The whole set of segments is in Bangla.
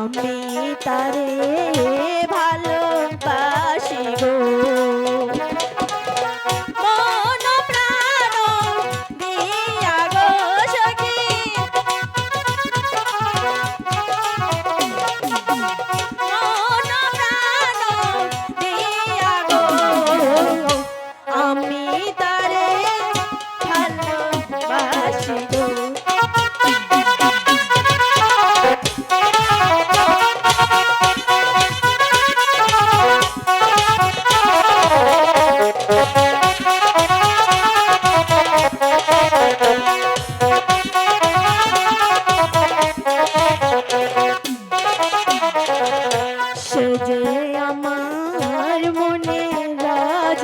আমি তারে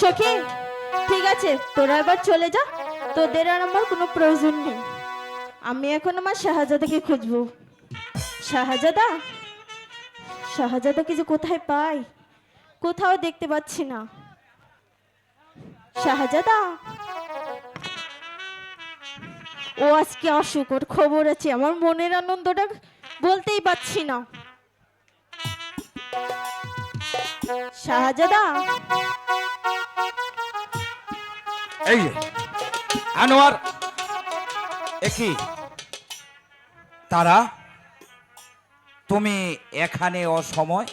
সখী, ঠিক আছে, তোরা এবার চলে যা। তোদের আর আমার কোনো প্রয়োজন নেই। আমি এখন আমার শাহজাদাকে খুঁজবো। শাহজাদা? শাহজাদাকে যে কোথায় পাই, কোথাও দেখতে পাচ্ছি না। শাহজাদা? ও আজকে অসুখ ওর খবর আছে। আমার মনের আনন্দটা বলতেই পারছি না। শাহজাদা? এই যে, আনোয়ার। একই তারা তুমি এখানে অসময়?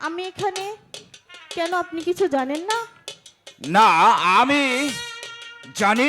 আমি এখানে? কেন আপনি কিছু জানেন না? না আমি জানি